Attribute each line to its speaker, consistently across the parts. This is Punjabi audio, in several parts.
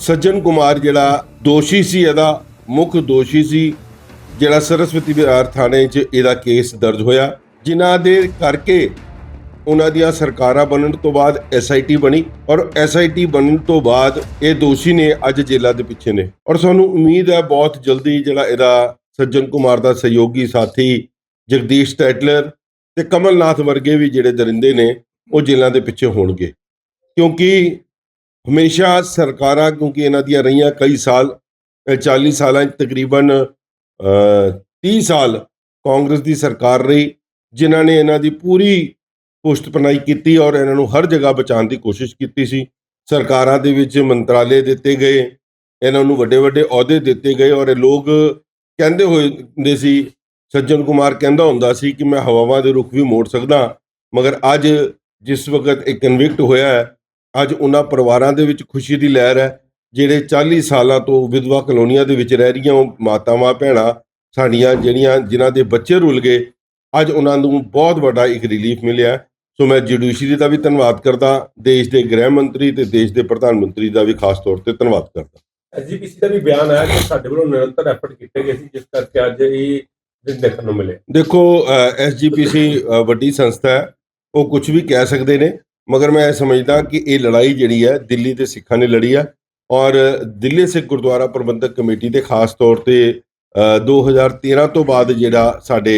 Speaker 1: ਸੱਜਣ ਕੁਮਾਰ ਜਿਹੜਾ ਦੋਸ਼ੀ ਸੀ, ਇਹਦਾ ਮੁੱਖ ਦੋਸ਼ੀ ਸੀ, ਜਿਹੜਾ ਸਰਸਵਤੀ ਵਿਹਾਰ ਥਾਣੇ 'ਚ ਇਹਦਾ ਕੇਸ ਦਰਜ ਹੋਇਆ। ਜਿਨ੍ਹਾਂ ਦੇ ਕਰਕੇ ਉਹਨਾਂ ਦੀਆਂ ਸਰਕਾਰਾਂ ਬਣਨ ਤੋਂ ਬਾਅਦ ਐਸਆਈਟੀ ਬਣੀ ਔਰ ਐਸਆਈਟੀ ਬਣਨ ਤੋਂ ਬਾਅਦ ਇਹ ਦੋਸ਼ੀ ਨੇ ਅੱਜ ਜੇਲ੍ਹਾਂ ਦੇ ਪਿੱਛੇ ਨੇ। ਔਰ ਸਾਨੂੰ ਉਮੀਦ ਹੈ ਬਹੁਤ ਜਲਦੀ ਜਿਹੜਾ ਇਹਦਾ ਸੱਜਣ ਕੁਮਾਰ ਦਾ ਸਹਿਯੋਗੀ ਸਾਥੀ ਜਗਦੀਸ਼ ਟੈਟਲਰ ਤੇ ਕਮਲਨਾਥ ਵਰਗੇ ਵੀ ਜਿਹੜੇ ਦਰਿੰਦੇ ਨੇ, ਉਹ ਜੇਲ੍ਹਾਂ ਦੇ ਪਿੱਛੇ ਹੋਣਗੇ। ਕਿਉਂਕਿ ਹਮੇਸ਼ਾ ਸਰਕਾਰਾਂ ਕਿਉਂਕਿ ਇਹਨਾਂ ਦੀਆਂ ਰਹੀਆਂ ਕਈ ਸਾਲ ਅ, 40 ਸਾਲਾਂ 'ਚ ਤਕਰੀਬਨ ਅ, 30 ਸਾਲ ਕਾਂਗਰਸ ਦੀ ਸਰਕਾਰ ਰਹੀ ਜਿਨ੍ਹਾਂ ਨੇ ਇਹਨਾਂ ਦੀ ਪੂਰੀ ਪੁਸ਼ਤ ਪਨਾਈ ਕੀਤੀ ਔਰ ਇਹਨਾਂ ਨੂੰ ਹਰ ਜਗ੍ਹਾ ਬਚਾਉਣ ਦੀ ਕੋਸ਼ਿਸ਼ ਕੀਤੀ ਸੀ। ਸਰਕਾਰਾਂ ਦੇ ਵਿੱਚ ਮੰਤਰਾਲੇ ਦਿੱਤੇ ਗਏ ਇਹਨਾਂ ਨੂੰ ਵੱਡੇ ਵੱਡੇ ਅਹੁਦੇ ਦਿੱਤੇ ਗਏ ਔਰ ਇਹ ਲੋਕ ਕਹਿੰਦੇ ਹੋਏ ਹੁੰਦੇ ਸੀ ਸੱਜਣ ਕੁਮਾਰ ਕਹਿੰਦਾ ਹੁੰਦਾ ਸੀ ਕਿ ਮੈਂ ਹਵਾਵਾਂ ਦੇ ਰੁਖ ਵੀ ਮੋੜ ਸਕਦਾ ਮਗਰ ਅੱਜ ਜਿਸ ਵਕਤ ਇਹ ਕਨਵਿਕਟ ਹੋਇਆ ਹੈ ਅੱਜ ਉਹਨਾਂ ਪਰਿਵਾਰਾਂ ਦੇ ਵਿੱਚ ਖੁਸ਼ੀ ਦੀ ਲਹਿਰ ਹੈ। ਜਿਹੜੇ 40 ਸਾਲਾਂ ਤੋਂ ਵਿਧਵਾ ਕਲੋਨੀਆਂ ਦੇ ਵਿੱਚ ਰਹਿ ਰਹੀਆਂ ਮਾਤਾਵਾਂ ਭੈਣਾਂ ਸਾਡੀਆਂ ਜਿਹੜੀਆਂ ਜਿਨ੍ਹਾਂ ਦੇ ਬੱਚੇ ਰੁੱਲ ਗਏ ਅੱਜ ਉਹਨਾਂ ਨੂੰ ਬਹੁਤ ਵੱਡਾ ਇੱਕ ਰਿਲੀਫ ਮਿਲਿਆ। ਸੋ ਮੈਂ ਜੁਡੀਸ਼ਰੀ ਦਾ ਵੀ ਧੰਨਵਾਦ ਕਰਦਾ ਦੇਸ਼ ਦੇ ਗ੍ਰਹਿ ਮੰਤਰੀ ਤੇ ਦੇਸ਼ ਦੇ ਪ੍ਰਧਾਨ ਮੰਤਰੀ ਦਾ ਵੀ ਖਾਸ ਤੌਰ ਤੇ ਧੰਨਵਾਦ ਕਰਦਾ।
Speaker 2: ਐਸਜੀਪੀਸੀ ਦਾ ਵੀ ਬਿਆਨ ਆਇਆ ਕਿ ਸਾਡੇ ਵੱਲੋਂ ਨਿਰੰਤਰ ਐਫਰਟ ਕੀਤੇ ਗਏ ਸੀ ਜਿਸ ਕਰਕੇ ਅੱਜ ਇਹ ਦਿਨ ਦੇਖਣ ਨੂੰ ਮਿਲੇ।
Speaker 1: ਦੇਖੋ ਐਸਜੀਪੀਸੀ ਵੱਡੀ ਸੰਸਥਾ ਹੈ ਉਹ ਕੁਝ ਵੀ ਕਹਿ ਸਕਦੇ ਨੇ। ਮਗਰ ਮੈਂ ਇਹ ਸਮਝਦਾ ਕਿ ਇਹ ਲੜਾਈ ਜਿਹੜੀ ਹੈ ਦਿੱਲੀ ਦੇ ਸਿੱਖਾਂ ਨੇ ਲੜੀ ਹੈ ਔਰ ਦਿੱਲੀ ਸਿੱਖ ਗੁਰਦੁਆਰਾ ਪ੍ਰਬੰਧਕ ਕਮੇਟੀ ਦੇ ਖਾਸ ਤੌਰ ਤੇ ਅ, 2013 ਤੋਂ ਬਾਅਦ ਜਿਹੜਾ ਸਾਡੇ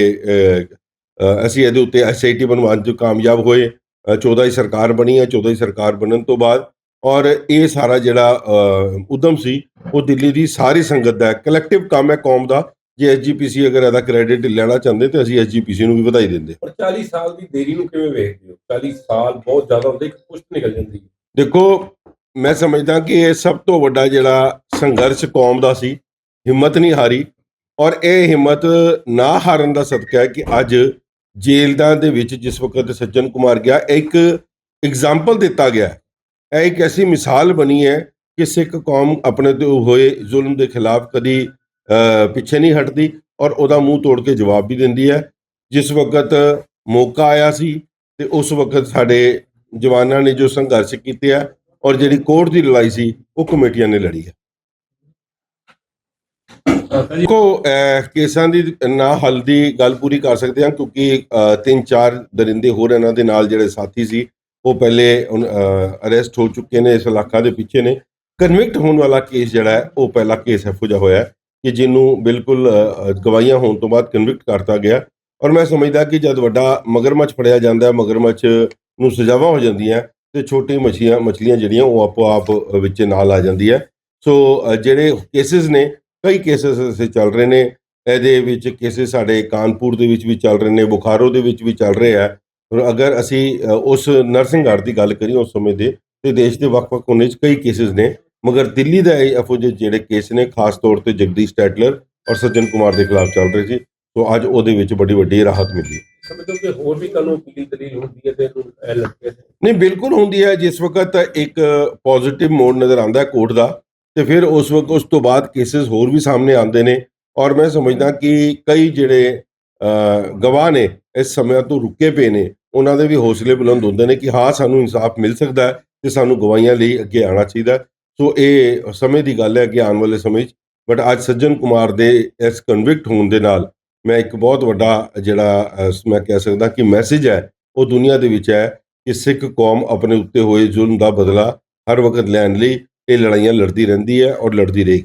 Speaker 1: ਅਸੀਂ ਇਹਦੇ ਉੱਤੇ ਐਸਆਈਟੀ ਬਣਵਾਉਣ 'ਚ ਕਾਮਯਾਬ ਹੋਏ ਅ, 14 ਦੀ ਸਰਕਾਰ ਬਣੀ ਹੈ 14 ਦੀ ਸਰਕਾਰ ਬਣਨ ਤੋਂ ਬਾਅਦ ਔਰ ਇਹ ਸਾਰਾ ਜਿਹੜਾ ਅ, ਉਦਮ ਸੀ ਉਹ ਦਿੱਲੀ ਦੀ ਸਾਰੀ ਸੰਗਤ ਦਾ ਕਲੈਕਟਿਵ ਕੰਮ ਹੈ ਕੌਮ ਦਾ ਜੇ ਐਸਜੀਪੀਸੀ ਅਗਰ ਇਹਦਾ ਕ੍ਰੈਡਿਟ ਲੈਣਾ ਚਾਹੁੰਦੇ ਤੇ ਅਸੀਂ ਐਸਜੀਪੀਸੀ ਨੂੰ ਵੀ ਵਧਾਈ ਦਿੰਦੇ।
Speaker 2: ਪਰ 40 ਸਾਲ ਦੀ ਦੇਰੀ ਨੂੰ ਕਿਵੇਂ ਵੇਖਦੇ ਹੋ? 40 ਸਾਲ ਬਹੁਤ ਜ਼ਿਆਦਾ ਹੁੰਦੇ ਇੱਕ ਪੁਸ਼ਤ ਨਿਕਲ ਜਾਂਦੀ ਹੈ।
Speaker 1: ਦੇਖੋ ਮੈਂ ਸਮਝਦਾ ਕਿ ਇਹ ਸਭ ਤੋਂ ਵੱਡਾ ਜਿਹੜਾ ਸੰਘਰਸ਼ ਕੌਮ ਦਾ ਸੀ ਹਿੰਮਤ ਨਹੀਂ ਹਾਰੀ ਔਰ ਇਹ ਹਿੰਮਤ ਨਾ ਹਾਰਨ ਦਾ ਸਦਕਾ ਹੈ ਕਿ ਅੱਜ ਜੇਲ੍ਹਾਂ ਦੇ ਵਿੱਚ ਜਿਸ ਵਕਤ ਸੱਜਣ ਕੁਮਾਰ ਗਿਆ ਇੱਕ ਐਗਜ਼ਾਮਪਲ ਦਿੱਤਾ ਗਿਆ ਹੈ। ਇਹ ਇੱਕ ਐਸੀ ਮਿਸਾਲ ਬਣੀ ਹੈ ਕਿ ਸਿੱਖ ਕੌਮ ਆਪਣੇ ਤੇ ਹੋਏ ਜ਼ੁਲਮ ਦੇ ਖਿਲਾਫ ਕਦੀ ਪਿੱਛੇ ਨਹੀਂ ਹਟਦੀ ਔਰ ਉਹਦਾ ਮੂੰਹ ਤੋੜ ਕੇ ਜਵਾਬ ਵੀ ਦਿੰਦੀ ਹੈ। ਜਿਸ ਵਕਤ ਮੌਕਾ ਆਇਆ ਸੀ ਤੇ ਉਸ ਵਕਤ ਸਾਡੇ ਜਵਾਨਾਂ ਨੇ ਜੋ ਸੰਘਰਸ਼ ਕੀਤੇ ਆ ਔਰ ਜਿਹੜੀ ਕੋਰਟ ਦੀ ਲੜਾਈ ਸੀ, ਉਹ ਕਮੇਟੀਆਂ ਨੇ ਲੜੀ ਹੈ। ਦੇਖੋ ਕੇਸਾਂ ਦੀ ਨਾ ਹੱਲ ਦੀ ਗੱਲ ਪੂਰੀ ਕਰ ਸਕਦੇ ਹਾਂ ਕਿਉਂਕਿ ਤਿੰਨ ਚਾਰ ਦਰਿੰਦੇ ਹੋਰ ਇਹਨਾਂ ਦੇ ਨਾਲ ਜਿਹੜੇ ਸਾਥੀ ਸੀ, ਉਹ ਪਹਿਲੇ ਅਰੈਸਟ ਹੋ ਚੁੱਕੇ ਨੇ ਇਸ ਇਲਾਕਾ ਦੇ ਪਿੱਛੇ ਨੇ। ਕਨਵਿਕਟ ਹੋਣ ਵਾਲਾ ਕੇਸ ਜਿਹੜਾ ਹੈ, ਉਹ ਪਹਿਲਾ ਕੇਸ ਐਫੋ ਜਿਹਾ ਹੋਇਆ ਕਿ ਜਿਹਨੂੰ ਬਿਲਕੁਲ ਅਹ, ਗਵਾਹੀਆਂ ਹੋਣ ਤੋਂ ਬਾਅਦ ਕਨਵਿਕਟ ਕਰਤਾ ਗਿਆ। ਔਰ ਮੈਂ ਸਮਝਦਾ ਕਿ ਜਦ ਵੱਡਾ ਮਗਰਮੱਛ ਫੜਿਆ ਜਾਂਦਾ ਹੈ ਮਗਰਮੱਛ ਨੂੰ ਸਜ਼ਾਵਾਂ ਹੋ ਜਾਂਦੀਆਂ ਤੇ ਛੋਟੀ ਮੱਛੀਆਂ ਮੱਛਲੀਆਂ ਜਿਹੜੀਆਂ ਉਹ ਆਪੋ ਆਪ ਵਿੱਚ ਨਾਲ ਆ ਜਾਂਦੀ ਹੈ। ਸੋ ਜਿਹੜੇ ਕੇਸਿਸ ਨੇ ਕਈ ਕੇਸਿਸ ਅਸੀਂ ਚੱਲ ਰਹੇ ਨੇ ਇਹਦੇ ਵਿੱਚ ਕੇਸਿਸ ਸਾਡੇ ਕਾਨਪੁਰ ਦੇ ਵਿੱਚ ਵੀ ਚੱਲ ਰਹੇ ਨੇ ਬੁਖਾਰੋ ਦੇ ਵਿੱਚ ਵੀ ਚੱਲ ਰਹੇ ਆ ਔਰ ਅਗਰ ਅਸੀਂ ਅ, ਉਸ ਨਰਸਿੰਘਾਰ ਦੀ ਗੱਲ ਕਰੀਏ ਉਸ ਸਮੇਂ ਦੇ ਤੇ ਦੇਸ਼ ਦੇ ਵੱਖ-ਵੱਖ ਕੋਨੇ 'ਚ ਕਈ ਕੇਸਿਸ ਨੇ ਮਗਰ ਦਿੱਲੀ ਦਾ ਇਹ ਇਹੋ ਜਿਹੇ ਜਿਹੜੇ ਕੇਸ ਨੇ ਖਾਸ ਤੌਰ ਤੇ ਜਗਦੀਸ਼ ਟੈਟਲਰ ਔਰ ਸੱਜਣ ਕੁਮਾਰ ਦੇ ਖਿਲਾਫ ਚੱਲ ਰਹੇ ਸੀ ਸੋ ਅੱਜ ਉਹਦੇ ਵਿੱਚ ਬੜੀ ਵੱਡੀ ਰਾਹਤ ਮਿਲੀ।
Speaker 2: ਸਮਝੋ ਕਿ ਹੋਰ ਵੀ ਕਾਨੂੰ ਅਪੀਲ ਦਲੀਲ ਹੁੰਦੀ ਹੈ ਤੇ ਇਹਨੂੰ ਇਹ ਲੱਗੇ
Speaker 1: ਨਹੀਂ ਬਿਲਕੁਲ ਹੁੰਦੀ ਹੈ। ਜਿਸ ਵਕਤ ਇੱਕ ਪੋਜ਼ਿਟਿਵ ਮੋਡ ਨਜ਼ਰ ਆਉਂਦਾ ਹੈ ਕੋਰਟ ਦਾ ਤੇ ਫਿਰ ਉਸ ਵਕਤ ਉਸ ਤੋਂ ਬਾਅਦ ਕੇਸਿਸ ਹੋਰ ਵੀ ਸਾਹਮਣੇ ਆਉਂਦੇ ਨੇ ਔਰ ਮੈਂ ਸਮਝਦਾ ਕਿ ਕਈ ਜਿਹੜੇ ਗਵਾਹ ਨੇ ਇਸ ਸਮੇਂ ਤੋਂ ਰੁਕੇ ਪਏ ਨੇ ਉਹਨਾਂ ਦੇ ਵੀ ਹੌਸਲੇ ਬੁਲੰਦ ਹੁੰਦੇ ਨੇ ਕਿ ਹਾਂ ਸਾਨੂੰ ਇਨਸਾਫ ਮਿਲ ਸਕਦਾ ਹੈ ਤੇ ਸਾਨੂੰ ਗਵਾਹੀਆਂ ਲਈ ਅੱਗੇ ਆਉਣਾ ਚਾਹੀਦਾ ਹੈ। ਸੋ ਇਹ ਸਮੇਂ ਦੀ ਗੱਲ ਹੈ ਕਿ ਆਉਣ ਵਾਲੇ ਸਮੇਂ 'ਚ ਬਟ ਅੱਜ ਸੱਜਣ ਕੁਮਾਰ ਦੇ ਇਸ ਕਨਵਿਕਟ ਹੋਣ ਦੇ ਨਾਲ ਮੈਂ ਇੱਕ ਬਹੁਤ ਵੱਡਾ ਜਿਹੜਾ ਮੈਂ ਕਹਿ ਸਕਦਾ ਕਿ ਮੈਸੇਜ ਹੈ, ਉਹ ਦੁਨੀਆ ਦੇ ਵਿੱਚ ਹੈ ਕਿ ਸਿੱਖ ਕੌਮ ਆਪਣੇ ਉੱਤੇ ਹੋਏ ਜ਼ੁਲਮ ਦਾ ਬਦਲਾ ਹਰ ਵਕਤ ਲੈਣ ਲਈ ਇਹ ਲੜਾਈਆਂ ਲੜਦੀ ਰਹਿੰਦੀ ਹੈ ਔਰ ਲੜਦੀ ਰਹੇਗੀ।